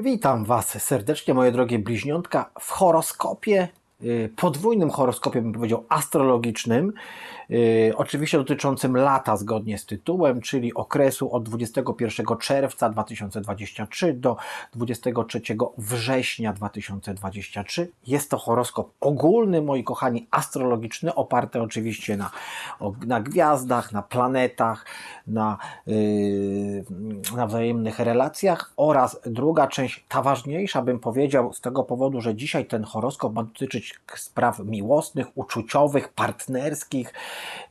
Witam Was serdecznie, moje drogie bliźniątka, w horoskopie, podwójnym horoskopie, bym powiedział, astrologicznym, y, oczywiście dotyczącym lata zgodnie z tytułem, czyli okresu od 21 czerwca 2023 do 23 września 2023. Jest to horoskop ogólny, moi kochani, astrologiczny, oparty oczywiście na, na gwiazdach, na planetach, na, yy, na wzajemnych relacjach oraz druga część, ta ważniejsza bym powiedział, z tego powodu, że dzisiaj ten horoskop ma dotyczyć spraw miłosnych, uczuciowych, partnerskich,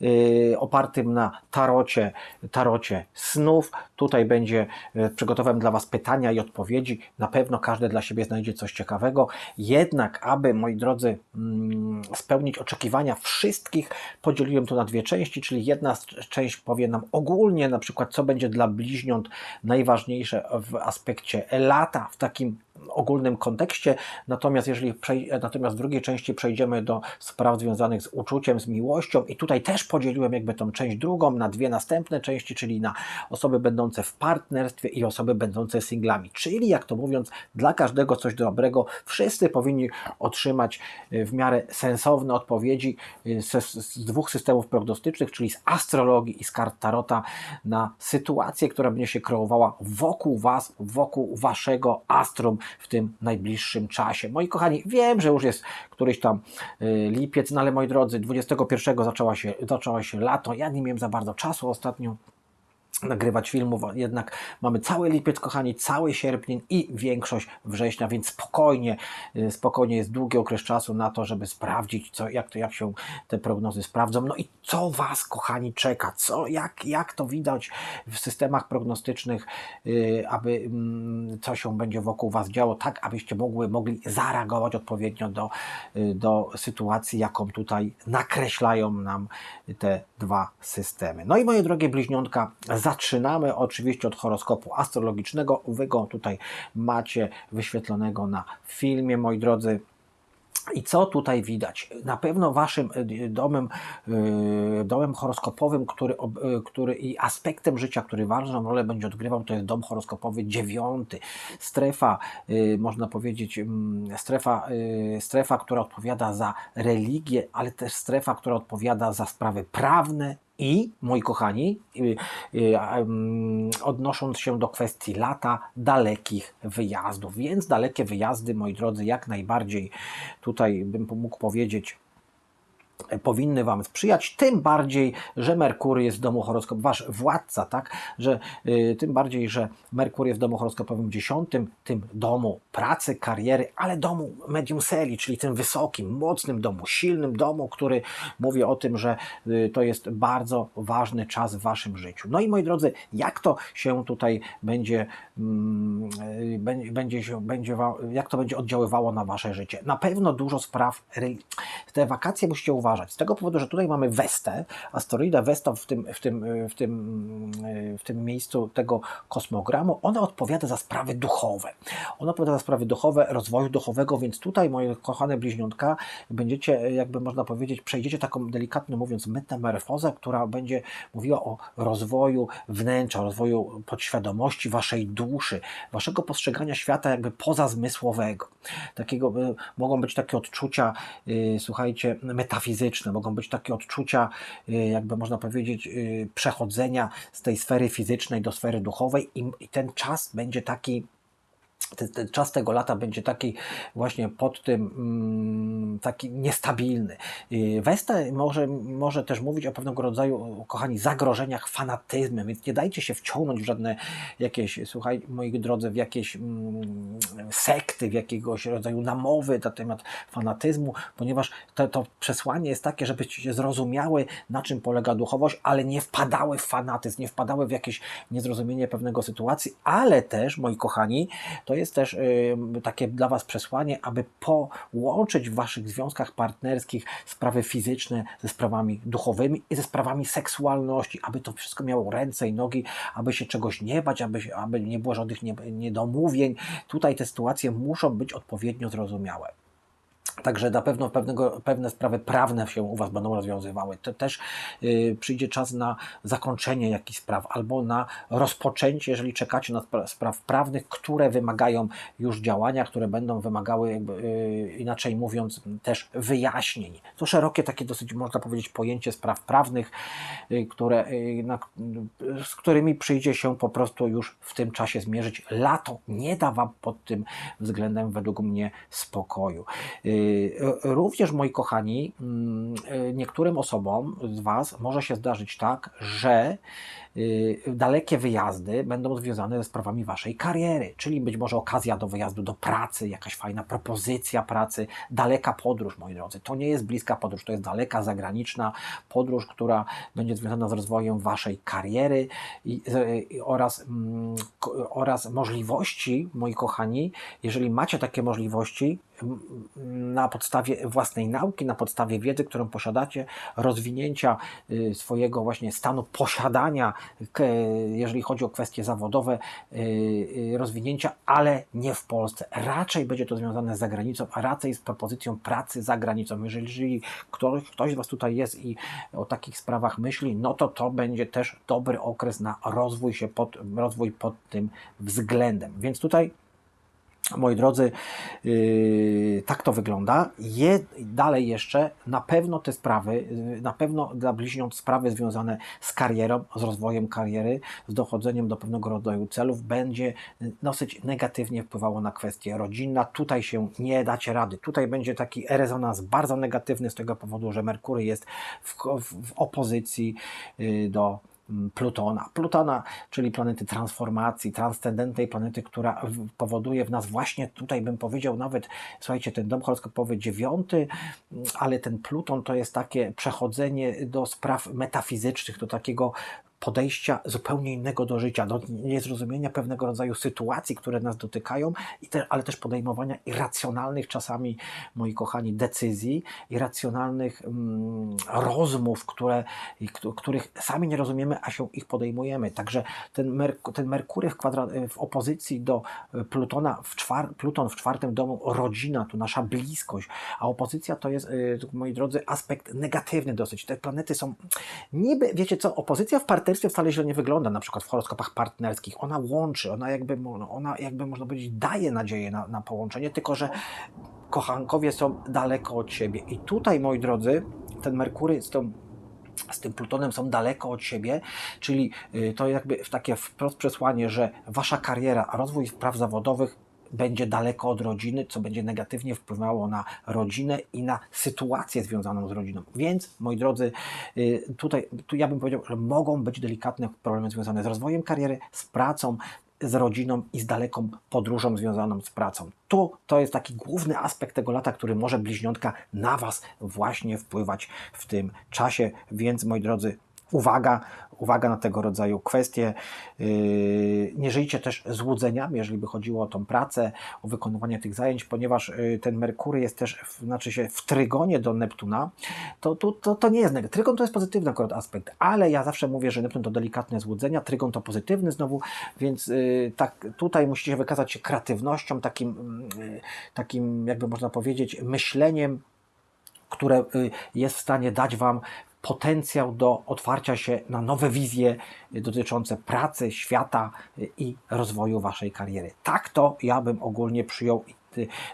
yy, opartym na tarocie, tarocie snów. Tutaj będzie, yy, przygotowałem dla Was pytania i odpowiedzi. Na pewno każdy dla siebie znajdzie coś ciekawego. Jednak, aby, moi drodzy, mm, spełnić oczekiwania wszystkich, podzieliłem to na dwie części, czyli jedna część powie nam ogólnie, na przykład, co będzie dla bliźniąt najważniejsze w aspekcie lata, w takim ogólnym kontekście. Natomiast jeżeli natomiast w drugiej części przejdziemy do spraw związanych z uczuciem, z miłością i tutaj też podzieliłem jakby tą część drugą na dwie następne części, czyli na osoby będące w partnerstwie i osoby będące singlami. Czyli jak to mówiąc, dla każdego coś dobrego. Wszyscy powinni otrzymać y, w miarę sensowne odpowiedzi y, z, z dwóch systemów prognostycznych, czyli z astrologii i z kart Tarota na sytuację, która będzie się kreowała wokół Was, wokół Waszego astrum w tym najbliższym czasie. Moi kochani, wiem, że już jest któryś tam y, lipiec, no ale moi drodzy, 21 zaczęła się, zaczęło się lato. Ja nie miałem za bardzo czasu ostatnio nagrywać filmów, jednak mamy cały lipiec, kochani, cały sierpień i większość września, więc spokojnie, y, spokojnie jest długi okres czasu na to, żeby sprawdzić, co, jak, to, jak się te prognozy sprawdzą. No i co Was, kochani, czeka? Co, jak, jak to widać w systemach prognostycznych, y, aby mm, co się będzie wokół Was działo, tak abyście mogły, mogli zareagować odpowiednio do, y, do sytuacji, jaką tutaj nakreślają nam te dwa systemy. No i moje drogie bliźniątka, zaczynamy oczywiście od horoskopu astrologicznego. Wy go tutaj macie wyświetlonego na filmie, moi drodzy. I co tutaj widać? Na pewno waszym y, domem, y, domem horoskopowym, który, y, który i aspektem życia, który ważną rolę będzie odgrywał, to jest dom horoskopowy dziewiąty. Strefa, można powiedzieć, mm, strefa, strefa, która odpowiada za religię, ale też strefa, która odpowiada za sprawy prawne, i, moi kochani, y, y, mm, odnosząc się do kwestii lata, dalekich wyjazdów. Więc dalekie wyjazdy, moi drodzy, jak najbardziej tutaj bym mógł powiedzieć, powinny Wam sprzyjać, tym bardziej, że Merkury jest w domu horoskopowym, Wasz władca, tak, że y, tym bardziej, że Merkur jest w domu horoskopowym dziesiątym, tym domu pracy, kariery, ale domu medium seli, czyli tym wysokim, mocnym domu, silnym domu, który mówi o tym, że y, to jest bardzo ważny czas w Waszym życiu. No i moi drodzy, jak to się tutaj będzie, mm, y, będzie, będzie, się, będzie jak to będzie oddziaływało na Wasze życie? Na pewno dużo spraw, te wakacje musicie uważać, z tego powodu, że tutaj mamy Westę, asteroida Westa w tym, w tym, y, w tym, y, w tym miejscu tego kosmogramu, ona odpowiada za sprawy duchowe. Ona odpowiada za sprawy duchowe, rozwoju duchowego, więc tutaj, moje kochane bliźniątka, będziecie, y, jakby można powiedzieć, przejdziecie taką delikatnie mówiąc metamorfozę, która będzie mówiła o rozwoju wnętrza, rozwoju podświadomości waszej duszy, waszego postrzegania świata jakby pozazmysłowego. Takiego, mogą być takie odczucia, y, słuchajcie, metafizyczne, mogą być takie odczucia, y, jakby można powiedzieć, y, przechodzenia z tej sfery fizycznej do sfery duchowej i ten czas będzie taki ten, ten czas tego lata będzie taki właśnie pod tym mm, taki niestabilny. Westa może, może też mówić o pewnego rodzaju, kochani, zagrożeniach fanatyzmem, więc nie dajcie się wciągnąć w żadne jakieś, słuchaj, moi drodzy, w jakieś mm, sekty, w jakiegoś rodzaju namowy na temat fanatyzmu, ponieważ to, to przesłanie jest takie, żebyście zrozumiały, na czym polega duchowość, ale nie wpadały w fanatyzm, nie wpadały w jakieś niezrozumienie pewnego sytuacji, ale też, moi kochani, to jest też y, takie dla Was przesłanie, aby połączyć w Waszych związkach partnerskich sprawy fizyczne ze sprawami duchowymi i ze sprawami seksualności, aby to wszystko miało ręce i nogi, aby się czegoś nie bać, aby, aby nie było żadnych nie- niedomówień. Tutaj te sytuacje muszą być odpowiednio zrozumiałe. Także na pewno pewnego, pewne sprawy prawne się u Was będą rozwiązywały. To też y, przyjdzie czas na zakończenie jakichś spraw albo na rozpoczęcie, jeżeli czekacie na spra spraw prawnych, które wymagają już działania, które będą wymagały, jakby, y, inaczej mówiąc, też wyjaśnień. To szerokie takie dosyć, można powiedzieć, pojęcie spraw prawnych, y, które, y, na, y, z którymi przyjdzie się po prostu już w tym czasie zmierzyć. Lato nie da Wam pod tym względem według mnie spokoju. Y, Również, moi kochani, mm, y, niektórym osobom z Was może się zdarzyć tak, że y, dalekie wyjazdy będą związane ze sprawami Waszej kariery, czyli być może okazja do wyjazdu do pracy, jakaś fajna propozycja pracy, daleka podróż, moi drodzy. To nie jest bliska podróż, to jest daleka, zagraniczna podróż, która będzie związana z rozwojem Waszej kariery i, i, oraz, mm, oraz możliwości, moi kochani, jeżeli macie takie możliwości, na podstawie własnej nauki, na podstawie wiedzy, którą posiadacie, rozwinięcia y, swojego właśnie stanu posiadania, jeżeli chodzi o kwestie zawodowe, y, y, rozwinięcia, ale nie w Polsce. Raczej będzie to związane z zagranicą, a raczej z propozycją pracy za granicą. Jeżeli ktoś, ktoś z Was tutaj jest i o takich sprawach myśli, no to to będzie też dobry okres na rozwój się pod, rozwój pod tym względem. Więc tutaj Moi drodzy, yy, tak to wygląda. Je, dalej jeszcze, na pewno te sprawy, yy, na pewno dla bliźniąt sprawy związane z karierą, z rozwojem kariery, z dochodzeniem do pewnego rodzaju celów, będzie dosyć negatywnie wpływało na kwestie rodzinne. Tutaj się nie dacie rady. Tutaj będzie taki rezonans bardzo negatywny z tego powodu, że Merkury jest w, w, w opozycji yy, do Plutona. Plutona, czyli planety transformacji, transcendentnej planety, która powoduje w nas właśnie, tutaj bym powiedział nawet, słuchajcie, ten dom horoskopowy dziewiąty, ale ten Pluton to jest takie przechodzenie do spraw metafizycznych, do takiego podejścia zupełnie innego do życia, do niezrozumienia pewnego rodzaju sytuacji, które nas dotykają, ale też podejmowania irracjonalnych czasami, moi kochani, decyzji, irracjonalnych mm, rozmów, które, których sami nie rozumiemy, a się ich podejmujemy. Także ten, Merk- ten Merkury w, w opozycji do e, Plutona, w Pluton w czwartym domu, rodzina, tu nasza bliskość, a opozycja to jest, e, moi drodzy, aspekt negatywny dosyć. Te planety są niby, wiecie co, opozycja w partnerstwie wcale źle nie wygląda, na przykład w horoskopach partnerskich. Ona łączy, ona jakby, mo- ona jakby można powiedzieć daje nadzieję na, na połączenie, tylko że kochankowie są daleko od siebie. I tutaj, moi drodzy, ten Merkury z tą z tym Plutonem są daleko od siebie, czyli y, to jakby takie wprost przesłanie, że wasza kariera, rozwój spraw zawodowych będzie daleko od rodziny, co będzie negatywnie wpływało na rodzinę i na sytuację związaną z rodziną. Więc, moi drodzy, y, tutaj tu ja bym powiedział, że mogą być delikatne problemy związane z rozwojem kariery, z pracą, z rodziną i z daleką podróżą związaną z pracą. Tu to jest taki główny aspekt tego lata, który może bliźniątka na Was właśnie wpływać w tym czasie, więc moi drodzy, uwaga, uwaga na tego rodzaju kwestie. Yy, Nie żyjcie też złudzeniami, jeżeli by chodziło o tą pracę, o wykonywanie tych zajęć, ponieważ yy, ten Merkury jest też, znaczy się w trygonie do Neptuna, to, to, to, to nie jest negatywne. Trygon to jest pozytywny akurat aspekt, ale ja zawsze mówię, że Neptun to delikatne złudzenia, trygon to pozytywny znowu, więc yy, tak, tutaj musicie wykazać się kreatywnością, takim, takim jakby można powiedzieć, myśleniem, które jest w stanie dać Wam potencjał do otwarcia się na nowe wizje dotyczące pracy, świata i rozwoju Waszej kariery. Tak to ja bym ogólnie przyjął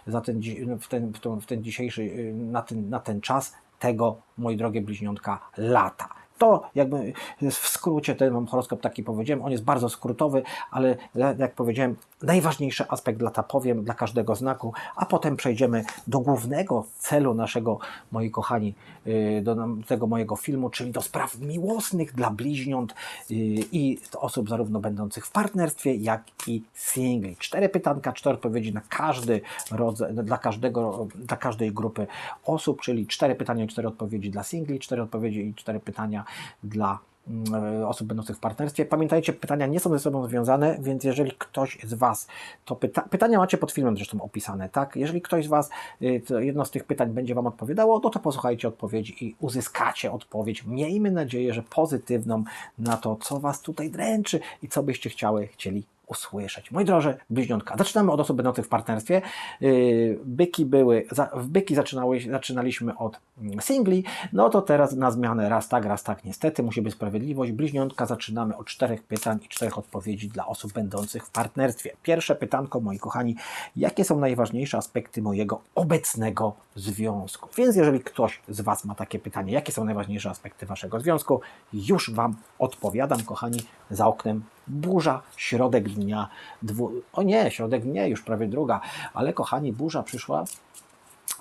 za ten, w, ten, w, ten, w ten dzisiejszy, na ten, na ten czas tego, moje drogie bliźniątka, lata. To jakby w skrócie ten mam horoskop taki powiedziałem, on jest bardzo skrótowy, ale jak powiedziałem, najważniejszy aspekt lata powiem dla każdego znaku, a potem przejdziemy do głównego celu naszego, moi kochani, yy, do tego mojego filmu, czyli do spraw miłosnych dla bliźniąt yy, i osób zarówno będących w partnerstwie, jak i singli. Cztery pytanka, cztery odpowiedzi na każdy rodzaj, dla każdego, dla każdej grupy osób, czyli cztery pytania cztery odpowiedzi dla singli, cztery odpowiedzi i cztery pytania dla mm, osób będących w partnerstwie. Pamiętajcie, pytania nie są ze sobą związane, więc jeżeli ktoś z Was, to pyta, pytania macie pod filmem zresztą opisane, tak? Jeżeli ktoś z Was, y, to jedno z tych pytań będzie Wam odpowiadało, no to posłuchajcie odpowiedzi i uzyskacie odpowiedź. Miejmy nadzieję, że pozytywną na to, co Was tutaj dręczy i co byście chciały, chcieli usłyszeć. Moi drodzy, bliźniątka, zaczynamy od osób będących w partnerstwie. Yy, Byki były, w byki zaczynały, zaczynaliśmy od mm, singli, no to teraz na zmianę raz tak, raz tak, niestety, musi być sprawiedliwość. Bliźniątka zaczynamy od czterech pytań i czterech odpowiedzi dla osób będących w partnerstwie. Pierwsze pytanko, moi kochani, jakie są najważniejsze aspekty mojego obecnego związku? Więc jeżeli ktoś z Was ma takie pytanie, jakie są najważniejsze aspekty Waszego związku, już Wam odpowiadam, kochani, za oknem burza, środek dnia, dwu... o nie, środek dnia, już prawie druga, ale kochani, burza przyszła,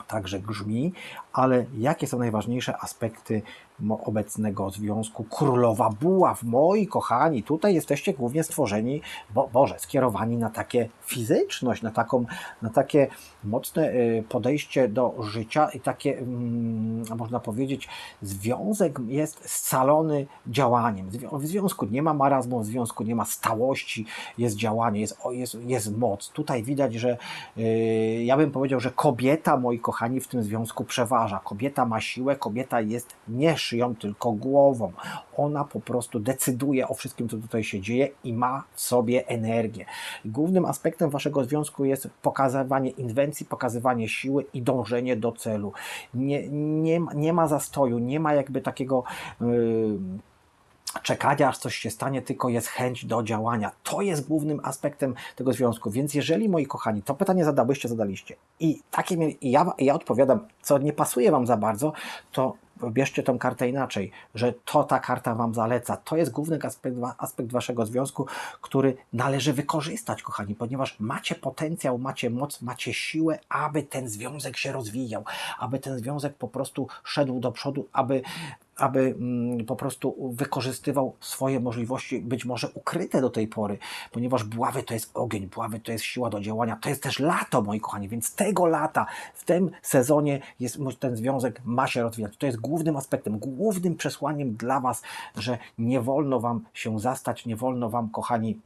także grzmi, ale jakie są najważniejsze aspekty obecnego związku? Królowa Buław, moi kochani, tutaj jesteście głównie stworzeni, bo, Boże, skierowani na takie fizyczność, na, taką, na takie mocne y, podejście do życia i takie, mm, można powiedzieć, związek jest scalony działaniem. W związku nie ma marazmu, w związku nie ma stałości, jest działanie, jest, jest, jest moc. Tutaj widać, że y, ja bym powiedział, że kobieta, moi kochani, w tym związku przeważa. Kobieta ma siłę, kobieta jest nie szyją, tylko głową. Ona po prostu decyduje o wszystkim, co tutaj się dzieje i ma w sobie energię. Głównym aspektem waszego związku jest pokazywanie inwencji, pokazywanie siły i dążenie do celu. Nie, nie, nie ma zastoju, nie ma jakby takiego. Yy, czekania, aż coś się stanie, tylko jest chęć do działania. To jest głównym aspektem tego związku. Więc jeżeli, moi kochani, to pytanie zadałyście, zadaliście i takie ja, ja odpowiadam, co nie pasuje Wam za bardzo, to bierzcie tą kartę inaczej, że to ta karta Wam zaleca. To jest główny aspekt, aspekt Waszego związku, który należy wykorzystać, kochani, ponieważ macie potencjał, macie moc, macie siłę, aby ten związek się rozwijał, aby ten związek po prostu szedł do przodu, aby aby mm, po prostu wykorzystywał swoje możliwości, być może ukryte do tej pory, ponieważ buławy to jest ogień, buławy to jest siła do działania, to jest też lato, moi kochani, więc tego lata, w tym sezonie jest, ten związek ma się rozwijać. To jest głównym aspektem, głównym przesłaniem dla Was, że nie wolno Wam się zastać, nie wolno Wam, kochani,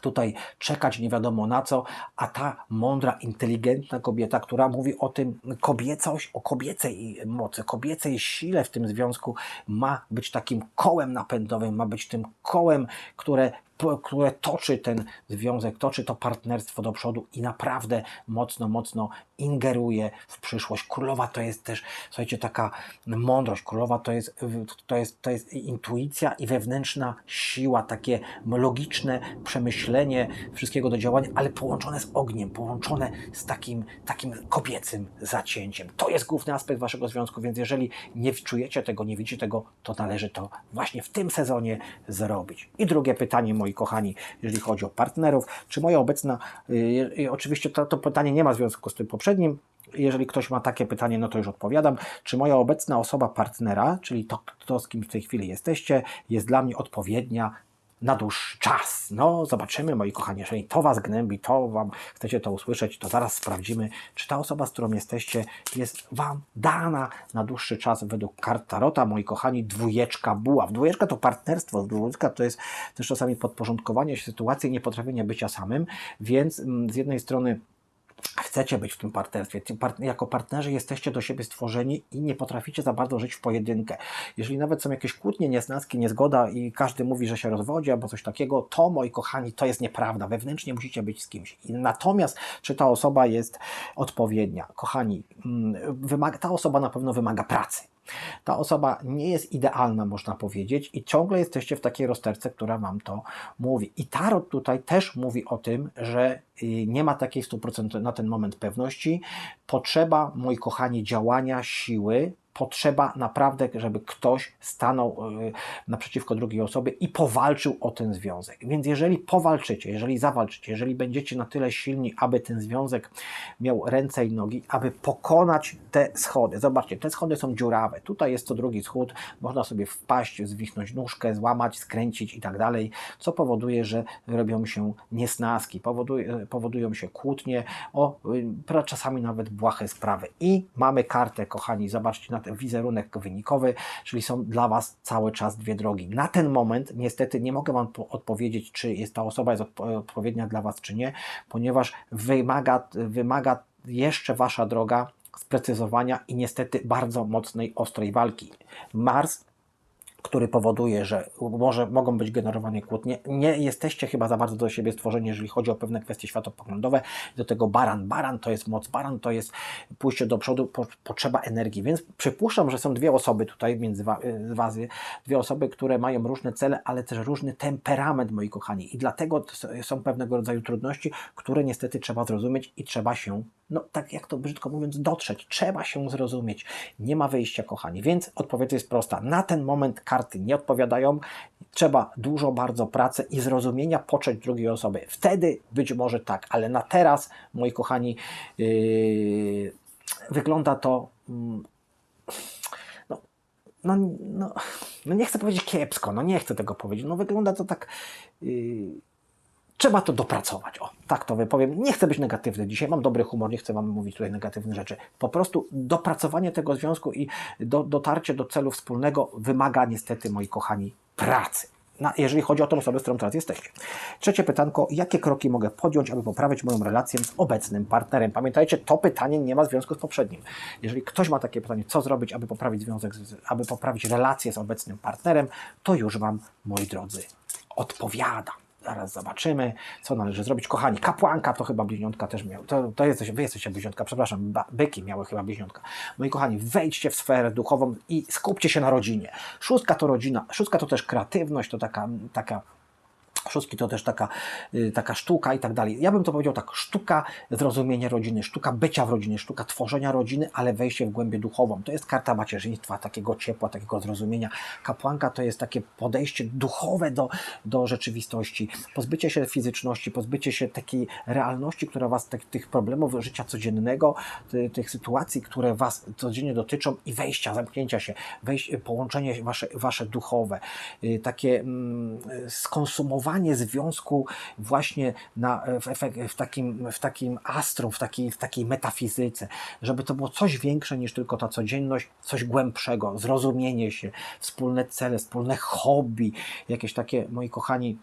tutaj czekać nie wiadomo na co, a ta mądra, inteligentna kobieta, która mówi o tym kobiecość, o kobiecej mocy, kobiecej sile w tym związku, ma być takim kołem napędowym, ma być tym kołem, które, które toczy ten związek, toczy to partnerstwo do przodu i naprawdę mocno, mocno ingeruje w przyszłość. Królowa to jest też, słuchajcie, taka mądrość. Królowa to jest, to jest, to jest intuicja i wewnętrzna siła, takie logiczne przemyślenie wszystkiego do działania, ale połączone z ogniem, połączone z takim, takim kobiecym zacięciem. To jest główny aspekt waszego związku, więc jeżeli nie czujecie tego, nie widzicie tego, to należy to właśnie w tym sezonie zrobić. I drugie pytanie, moi kochani, jeżeli chodzi o partnerów, czy moja obecna, yy, yy, oczywiście to, to pytanie nie ma związku z tym poprzednim, jeżeli ktoś ma takie pytanie, no to już odpowiadam. Czy moja obecna osoba partnera, czyli to, to z kim w tej chwili jesteście, jest dla mnie odpowiednia na dłuższy czas? No, zobaczymy, moi kochani. Jeżeli to Was gnębi, to Wam chcecie to usłyszeć, to zaraz sprawdzimy, czy ta osoba, z którą jesteście, jest Wam dana na dłuższy czas według kart Tarota. Moi kochani, dwójeczka buław. Dwójeczka to partnerstwo, dwójeczka to jest też czasami podporządkowanie się sytuacji, niepotrafienie bycia samym, więc mm, z jednej strony chcecie być w tym partnerstwie. Jako partnerzy jesteście do siebie stworzeni i nie potraficie za bardzo żyć w pojedynkę. Jeżeli nawet są jakieś kłótnie, niesnaski, niezgoda i każdy mówi, że się rozwodzi albo coś takiego, to moi kochani, to jest nieprawda. Wewnętrznie musicie być z kimś. Natomiast, czy ta osoba jest odpowiednia? Kochani, mm, ta osoba na pewno wymaga pracy. Ta osoba nie jest idealna, można powiedzieć, i ciągle jesteście w takiej rozterce, która Wam to mówi. I Tarot tutaj też mówi o tym, że y, nie ma takiej 100% na ten moment pewności. Potrzeba, moi kochani, działania, siły. Potrzeba naprawdę, żeby ktoś stanął y, naprzeciwko drugiej osoby i powalczył o ten związek. Więc jeżeli powalczycie, jeżeli zawalczycie, jeżeli będziecie na tyle silni, aby ten związek miał ręce i nogi, aby pokonać te schody. Zobaczcie, te schody są dziurawe. Tutaj jest to drugi schód, można sobie wpaść, zwichnąć nóżkę, złamać, skręcić i tak dalej, co powoduje, że robią się niesnaski, powoduje, powodują się kłótnie, o y, czasami nawet błahe sprawy. I mamy kartę, kochani, zobaczcie na wizerunek wynikowy, czyli są dla Was cały czas dwie drogi. Na ten moment niestety nie mogę Wam po- odpowiedzieć, czy jest ta osoba jest odpo- odpowiednia dla Was, czy nie, ponieważ wymaga, wymaga jeszcze Wasza droga sprecyzowania i niestety bardzo mocnej, ostrej walki. Mars który powoduje, że może, mogą być generowane kłótnie. Nie jesteście chyba za bardzo do siebie stworzeni, jeżeli chodzi o pewne kwestie światopoglądowe. Do tego baran. Baran to jest moc, baran to jest pójście do przodu, po, potrzeba energii. Więc przypuszczam, że są dwie osoby tutaj między Was, dwie osoby, które mają różne cele, ale też różny temperament, moi kochani. I dlatego są pewnego rodzaju trudności, które niestety trzeba zrozumieć i trzeba się, no tak jak to brzydko mówiąc, dotrzeć. Trzeba się zrozumieć. Nie ma wyjścia, kochani. Więc odpowiedź jest prosta. Na ten moment karty nie odpowiadają. Trzeba dużo bardzo pracy i zrozumienia począć drugiej osoby. Wtedy być może tak, ale na teraz, moi kochani, yy, wygląda to. Yy, no, no, no, no, nie chcę powiedzieć kiepsko, no nie chcę tego powiedzieć. No wygląda to tak. Yy, trzeba to dopracować. O, tak to wypowiem. Nie chcę być negatywny dzisiaj, mam dobry humor, nie chcę Wam mówić tutaj negatywnych rzeczy. Po prostu dopracowanie tego związku i do, dotarcie do celu wspólnego wymaga niestety, moi kochani, pracy. Na, jeżeli chodzi o tą osobę, z którą teraz jesteście. Trzecie pytanko, jakie kroki mogę podjąć, aby poprawić moją relację z obecnym partnerem? Pamiętajcie, to pytanie nie ma związku z poprzednim. Jeżeli ktoś ma takie pytanie, co zrobić, aby poprawić związek, aby poprawić relację z obecnym partnerem, to już Wam, moi drodzy, odpowiadam. Zaraz zobaczymy, co należy zrobić. Kochani, kapłanka to chyba bliźniątka też miał. To, to jesteś, wy jesteście bliźniątka, przepraszam, byki miały chyba bliźniątka. Moi kochani, wejdźcie w sferę duchową i skupcie się na rodzinie. Szóstka to rodzina, szóstka to też kreatywność, to taka, taka Szóstki to też taka, y, taka sztuka i tak dalej. Ja bym to powiedział tak, sztuka zrozumienia rodziny, sztuka bycia w rodzinie, sztuka tworzenia rodziny, ale wejście w głębię duchową. To jest karta macierzyństwa, takiego ciepła, takiego zrozumienia. Kapłanka to jest takie podejście duchowe do, do rzeczywistości, pozbycie się fizyczności, pozbycie się takiej realności, która was, tych, tych problemów życia codziennego, tych sytuacji, które was codziennie dotyczą i wejścia, zamknięcia się, wejść, połączenie wasze, wasze duchowe, y, takie mm, skonsumowanie związku właśnie na, w, w, takim, w takim astrum, w takiej, w takiej metafizyce, żeby to było coś większe niż tylko ta codzienność, coś głębszego, zrozumienie się, wspólne cele, wspólne hobby, jakieś takie, moi kochani,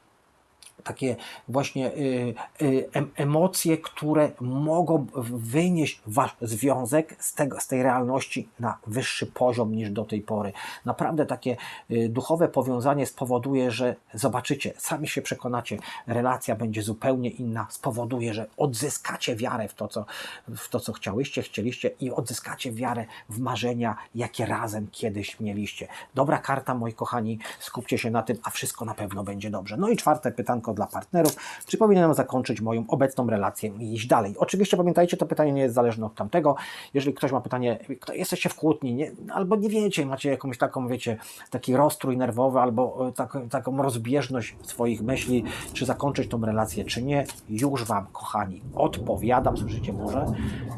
takie właśnie y, y, emocje, które mogą wynieść wasz związek z, tego, z tej realności na wyższy poziom niż do tej pory. Naprawdę takie y, duchowe powiązanie spowoduje, że zobaczycie, sami się przekonacie, relacja będzie zupełnie inna, spowoduje, że odzyskacie wiarę w to, co, w to, co chciałyście, chcieliście i odzyskacie wiarę w marzenia, jakie razem kiedyś mieliście. Dobra karta, moi kochani, skupcie się na tym, a wszystko na pewno będzie dobrze. No i czwarte pytanko dla partnerów, czy powinienem zakończyć moją obecną relację i iść dalej. Oczywiście pamiętajcie, to pytanie nie jest zależne od tamtego. Jeżeli ktoś ma pytanie, jesteście w kłótni, nie, albo nie wiecie, macie jakąś taką, wiecie, taki rozstrój nerwowy, albo e, taką, taką rozbieżność swoich myśli, czy zakończyć tą relację, czy nie, już Wam, kochani, odpowiadam, słyszycie może?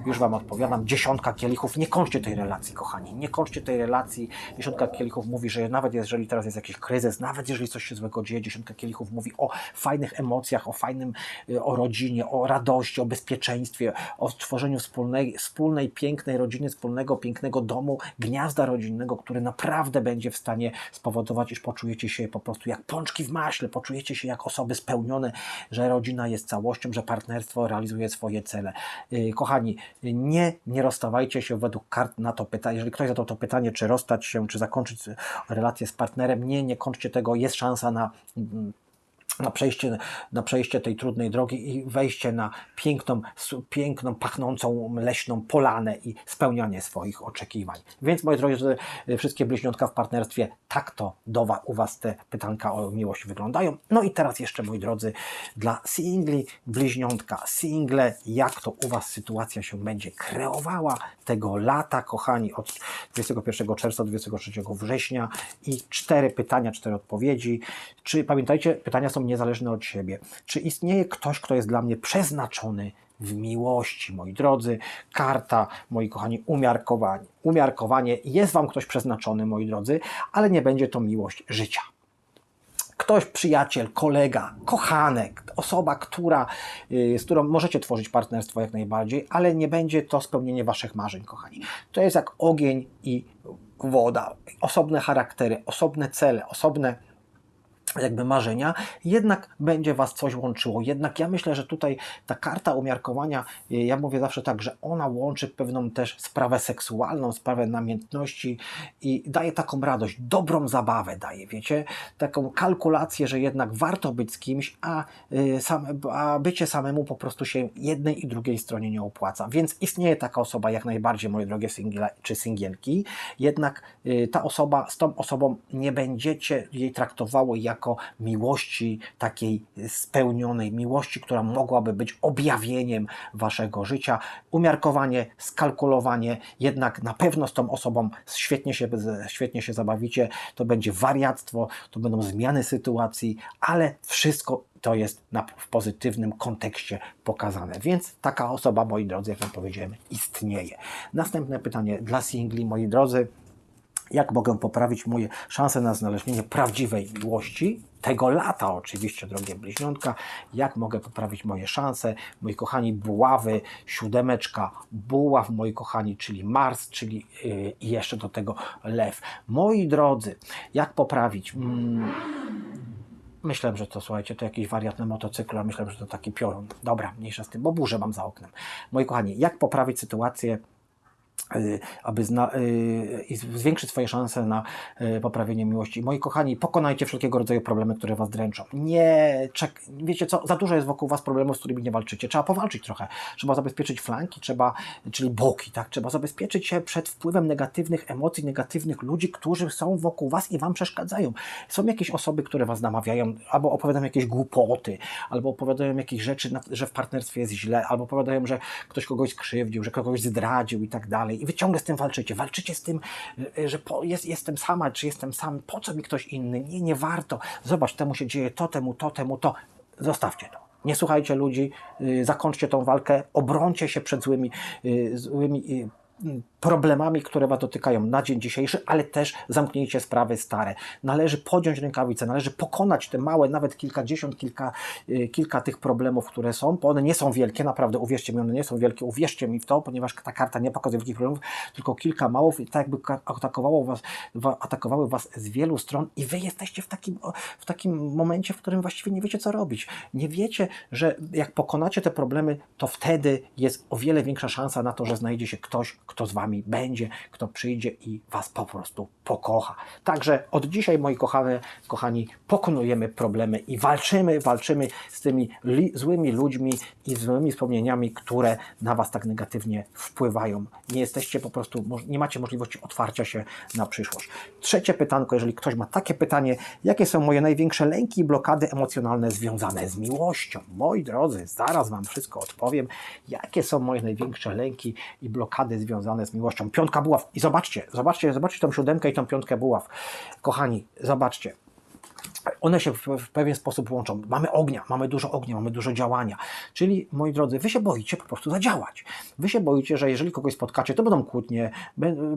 Już Wam odpowiadam. Dziesiątka kielichów, nie kończcie tej relacji, kochani, nie kończcie tej relacji. Dziesiątka kielichów mówi, że nawet jeżeli teraz jest jakiś kryzys, nawet jeżeli coś się złego dzieje, dziesiątka kielichów mówi o fajnych emocjach, o fajnym, y, o rodzinie, o radości, o bezpieczeństwie, o stworzeniu wspólnej, wspólnej pięknej rodziny, wspólnego, pięknego domu, gniazda rodzinnego, który naprawdę będzie w stanie spowodować, iż poczujecie się po prostu jak pączki w maśle, poczujecie się jak osoby spełnione, że rodzina jest całością, że partnerstwo realizuje swoje cele. Y, kochani, nie, nie rozstawajcie się według kart na to pytanie. Jeżeli ktoś zadał to pytanie, czy rozstać się, czy zakończyć relację z partnerem, nie, nie kończcie tego. Jest szansa na mm, na przejście, na przejście tej trudnej drogi i wejście na piękną, piękną, pachnącą leśną polanę i spełnianie swoich oczekiwań. Więc moi drodzy, wszystkie bliźniątka w partnerstwie, tak to do was, u Was te pytanka o miłość wyglądają. No i teraz jeszcze, moi drodzy, dla singli, bliźniątka, single, jak to u Was sytuacja się będzie kreowała tego lata, kochani, od 21 czerwca do 23 września i cztery pytania, cztery odpowiedzi. Czy pamiętajcie, pytania są niezależne od siebie. Czy istnieje ktoś, kto jest dla mnie przeznaczony w miłości, moi drodzy? Karta, moi kochani, umiarkowanie. Umiarkowanie jest Wam ktoś przeznaczony, moi drodzy, ale nie będzie to miłość życia ktoś, przyjaciel, kolega, kochanek, osoba, która, y, z którą możecie tworzyć partnerstwo jak najbardziej, ale nie będzie to spełnienie Waszych marzeń, kochani. To jest jak ogień i woda. Osobne charaktery, osobne cele, osobne jakby marzenia, jednak będzie Was coś łączyło. Jednak ja myślę, że tutaj ta karta umiarkowania, y, ja mówię zawsze tak, że ona łączy pewną też sprawę seksualną, sprawę namiętności i daje taką radość, dobrą zabawę daje, wiecie, taką kalkulację, że jednak warto być z kimś, a, y, same, a bycie samemu po prostu się jednej i drugiej stronie nie opłaca. Więc istnieje taka osoba jak najbardziej, moje drogie single czy singielki, jednak y, ta osoba, z tą osobą nie będziecie jej traktowało jako miłości takiej spełnionej, miłości, która mogłaby być objawieniem waszego życia. Umiarkowanie, skalkulowanie, jednak na pewno z tą osobą świetnie się, świetnie się zabawicie, to będzie wariactwo, to będą zmiany sytuacji, ale wszystko to jest na, w pozytywnym kontekście pokazane. Więc taka osoba, moi drodzy, jak wam powiedziałem, istnieje. Następne pytanie dla singli, moi drodzy jak mogę poprawić moje szanse na znalezienie prawdziwej miłości, tego lata oczywiście, drogie bliźniątka, jak mogę poprawić moje szanse, moi kochani buławy, siódemeczka, buław, moi kochani, czyli Mars, czyli yy, jeszcze do tego lew. Moi drodzy, jak poprawić? Mm. Myślę, że to, słuchajcie, to jakiś wariat na motocyklu, a myślę, że to taki piorun. Dobra, mniejsza z tym, bo burzę mam za oknem. Moi kochani, jak poprawić sytuację aby zna, y, zwiększyć swoje szanse na y, poprawienie miłości. Moi kochani, pokonajcie wszelkiego rodzaju problemy, które Was dręczą. Nie, czek, wiecie co, za dużo jest wokół Was problemów, z którymi nie walczycie. Trzeba powalczyć trochę. Trzeba zabezpieczyć flanki, trzeba, czyli boki, tak? Trzeba zabezpieczyć się przed wpływem negatywnych emocji, negatywnych ludzi, którzy są wokół Was i Wam przeszkadzają. Są jakieś osoby, które Was namawiają, albo opowiadają jakieś głupoty, albo opowiadają jakieś rzeczy, że w partnerstwie jest źle, albo opowiadają, że ktoś kogoś skrzywdził, że kogoś zdradził i tak dalej. I wy ciągle z tym walczycie. Walczycie z tym, y, że po, jest, jestem sama, czy jestem sam, po co mi ktoś inny? Nie, nie warto. Zobacz, temu się dzieje to, temu to, temu to. Zostawcie to. Nie słuchajcie ludzi, y, zakończcie tą walkę, obrońcie się przed złymi, y, złymi y, problemami, które Was dotykają na dzień dzisiejszy, ale też zamknijcie sprawy stare. Należy podjąć rękawice, należy pokonać te małe, nawet kilkadziesiąt, kilka, y, kilka tych problemów, które są, bo one nie są wielkie, naprawdę, uwierzcie mi, one nie są wielkie, uwierzcie mi w to, ponieważ ta karta nie pokazuje wielkich problemów, tylko kilka małów i tak jakby atakowało was, wa- atakowały Was z wielu stron i Wy jesteście w takim, w takim momencie, w którym właściwie nie wiecie, co robić. Nie wiecie, że jak pokonacie te problemy, to wtedy jest o wiele większa szansa na to, że znajdzie się ktoś, kto z Wami będzie, kto przyjdzie i Was po prostu pokocha. Także od dzisiaj, moi kochane, kochani, pokonujemy problemy i walczymy, walczymy z tymi li, złymi ludźmi i złymi wspomnieniami, które na Was tak negatywnie wpływają. Nie jesteście po prostu, nie macie możliwości otwarcia się na przyszłość. Trzecie pytanko, jeżeli ktoś ma takie pytanie, jakie są moje największe lęki i blokady emocjonalne związane z miłością? Moi drodzy, zaraz Wam wszystko odpowiem. Jakie są moje największe lęki i blokady związane z miłością? Piątka buław. I zobaczcie, zobaczcie, zobaczcie tą siódemkę i tą piątkę buław. Kochani, zobaczcie one się w, pewien sposób łączą. Mamy ognia, mamy dużo ognia, mamy dużo działania. Czyli, moi drodzy, wy się boicie po prostu zadziałać. Wy się boicie, że jeżeli kogoś spotkacie, to będą kłótnie,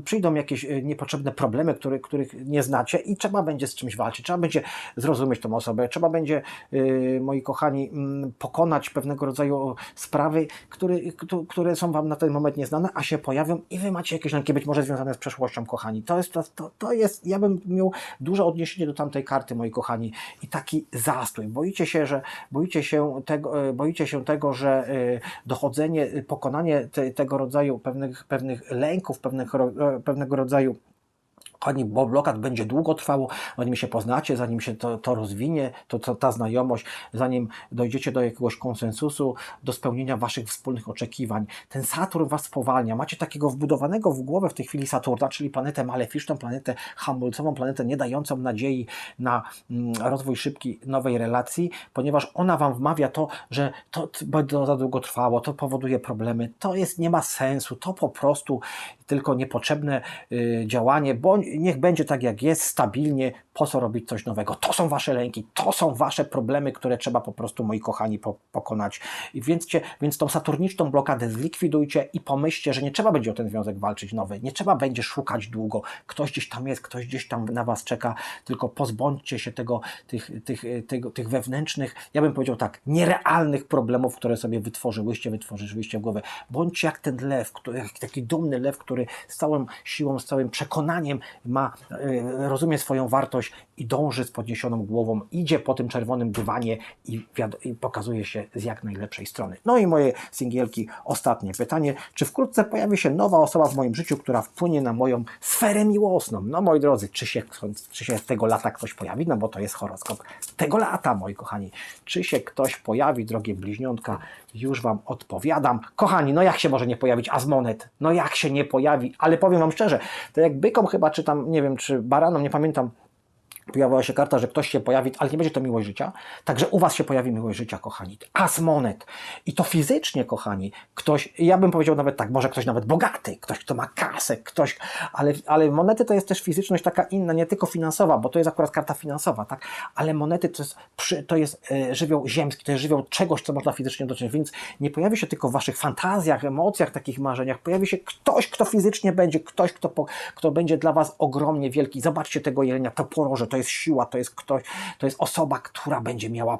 przyjdą jakieś e, niepotrzebne problemy, które, których nie znacie i trzeba będzie z czymś walczyć. Trzeba będzie zrozumieć tą osobę, trzeba będzie, e, moi kochani, mm, pokonać pewnego rodzaju sprawy, które, któ- które są wam na ten moment nieznane, a się pojawią i wy macie jakieś lęki, być może związane z przeszłością, kochani. To jest, to, to jest, ja bym miał duże odniesienie do tamtej karty, moi kochani, i taki zastój. Boicie się, że boicie się tego, e, boicie się tego że e, dochodzenie, pokonanie te, tego rodzaju pewnych, pewnych lęków, pewnych, e, pewnego rodzaju Kochani, bo blokad będzie długo trwało, zanim się poznacie, zanim się to, to rozwinie, to, to, ta znajomość, zanim dojdziecie do jakiegoś konsensusu, do spełnienia waszych wspólnych oczekiwań. Ten Saturn was spowalnia. Macie takiego wbudowanego w głowę w tej chwili Saturna, czyli planetę maleficzną, planetę hamulcową, planetę nie dającą nadziei na mm, rozwój szybki nowej relacji, ponieważ ona wam wmawia to, że to będzie za długo trwało, to powoduje problemy, to jest, nie ma sensu, to po prostu tylko niepotrzebne y, działanie, bo niech będzie tak jak jest, stabilnie, po co robić coś nowego. To są wasze lęki, to są wasze problemy, które trzeba po prostu, moi kochani, po, pokonać. Więc, cię, więc tą saturniczną blokadę zlikwidujcie i pomyślcie, że nie trzeba będzie o ten związek walczyć nowy, nie trzeba będzie szukać długo. Ktoś gdzieś tam jest, ktoś gdzieś tam na was czeka, tylko pozbądźcie się tego, tych, tych, tego, tych wewnętrznych, ja bym powiedział tak, nierealnych problemów, które sobie wytworzyłyście, wytworzyłyście w głowę. Bądźcie jak ten lew, który, taki dumny lew, który z całą siłą, z całym przekonaniem ma, y, rozumie swoją wartość i dąży z podniesioną głową, idzie po tym czerwonym dywanie i, i pokazuje się z jak najlepszej strony. No i moje singielki, ostatnie pytanie. Czy wkrótce pojawi się nowa osoba w moim życiu, która wpłynie na moją sferę miłosną? No moi drodzy, czy się, czy się tego lata ktoś pojawi? No bo to jest horoskop tego lata, moi kochani. Czy się ktoś pojawi, drogie bliźniątka? Już Wam odpowiadam. Kochani, no jak się może nie pojawić Azmonet? No jak się nie pojawi? Ale powiem Wam szczerze, to jak bykom chyba, czy nie wiem, czy baranom, nie pamiętam, pojawiła się karta, że ktoś się pojawi, ale nie będzie to miłość życia. Także u Was się pojawi miłość życia, kochani. Asmonet. I to fizycznie, kochani. Ktoś, ja bym powiedział nawet tak, może ktoś nawet bogaty, ktoś, kto ma kasę, ktoś, ale, ale monety to jest też fizyczność taka inna, nie tylko finansowa, bo to jest akurat karta finansowa, tak? Ale monety to jest, to jest e, żywioł ziemski, to jest żywioł czegoś, co można fizycznie dotrzeć, więc nie pojawi się tylko w Waszych fantazjach, emocjach, takich marzeniach, pojawi się ktoś, kto fizycznie będzie, ktoś, kto, po, kto będzie dla Was ogromnie wielki. Zobaczcie tego jelenia, to poroże, to jest siła, to jest ktoś, to jest osoba, która będzie miała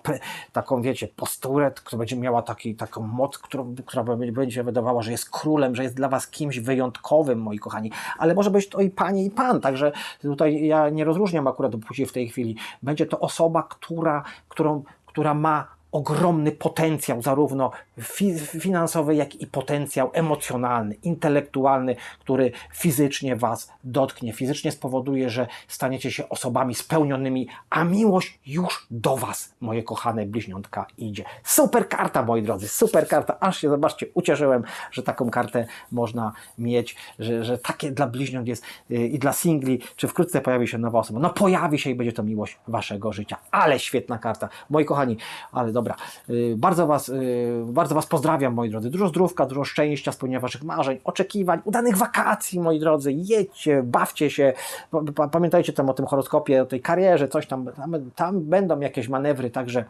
taką, wiecie, posturę, która będzie miała taki, taką moc, którą, która będzie- będzie wydawała, że jest królem, że jest dla Was kimś wyjątkowym, moi kochani. Ale może być to i Pani, i Pan, także tutaj ja nie rozróżniam akurat płci w tej chwili. Będzie to osoba, która, którą, która ma ogromny potencjał, zarówno fi finansowy, jak i potencjał emocjonalny, intelektualny, który fizycznie Was dotknie, fizycznie spowoduje, że staniecie się osobami spełnionymi, a miłość już do Was, moje kochane bliźniątka, idzie. Super karta, moi drodzy, super karta. Aż się, zobaczcie, ucieszyłem, że taką kartę można mieć, że, że takie dla bliźniąt jest yy, i dla singli, czy wkrótce pojawi się nowa osoba. No pojawi się i będzie to miłość Waszego życia. Ale świetna karta. Moi kochani, ale dobra. Yy, bardzo was, yy, bardzo was pozdrawiam, moi drodzy. Dużo zdrówka, dużo szczęścia, spełnienia waszych marzeń, oczekiwań, udanych wakacji, moi drodzy. Jedźcie, bawcie się. Pa- pa- Pamiętajcie tam o tym horoskopie, o tej karierze, coś tam, tam, tam będą jakieś manewry, także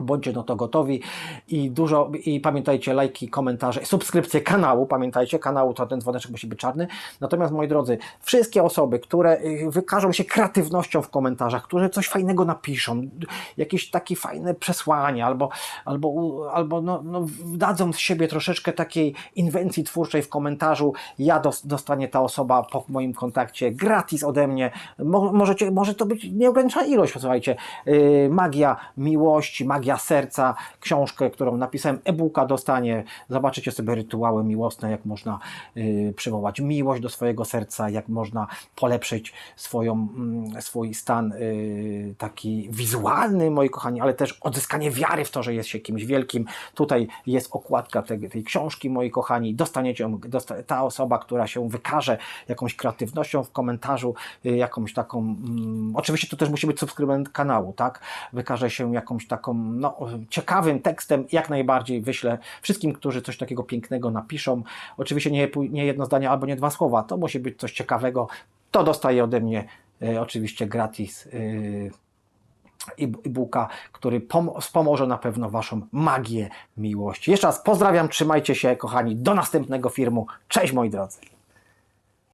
Bądźcie do to gotowi i dużo, i pamiętajcie, lajki, komentarze, subskrypcje kanału, pamiętajcie, kanału to ten dzwoneczek musi być czarny. Natomiast moi drodzy, wszystkie osoby, które y, wykażą się kreatywnością w komentarzach, które coś fajnego napiszą, jakieś takie fajne przesłanie, albo, albo, albo no, no, dadzą z siebie troszeczkę takiej inwencji twórczej w komentarzu, ja dos, dostanie ta osoba po moim kontakcie gratis ode mnie. Mo, możecie, może to być nieograniczona ilość, słuchajcie. Yy, magia miłości, magia serca, książkę, którą napisałem, e-booka dostanie. Zobaczycie sobie rytuały miłosne, jak można yy, przywołać miłość do swojego serca, jak można polepszyć swoją, mm, swój stan yy, taki wizualny, moi kochani, ale też odzyskanie wiary w to, że jest się kimś wielkim. Tutaj jest okładka tej, tej książki, moi kochani. Dostaniecie ją, dosta, ta osoba, która się wykaże jakąś kreatywnością w komentarzu, y, jakąś taką, mm, oczywiście to też musi być subskrybent kanału, tak? Wykaże się jakąś taką, no, ciekawym tekstem, jak najbardziej wyślę wszystkim, którzy coś takiego pięknego napiszą. Oczywiście nie, nie jedno zdanie albo nie dwa słowa, to musi być coś ciekawego. To dostaje ode mnie y, oczywiście gratis. y, e- e-booka, który pom- wspomoże na pewno Waszą magię miłości. Jeszcze raz pozdrawiam, trzymajcie się, kochani. Do następnego filmu. Cześć, moi drodzy.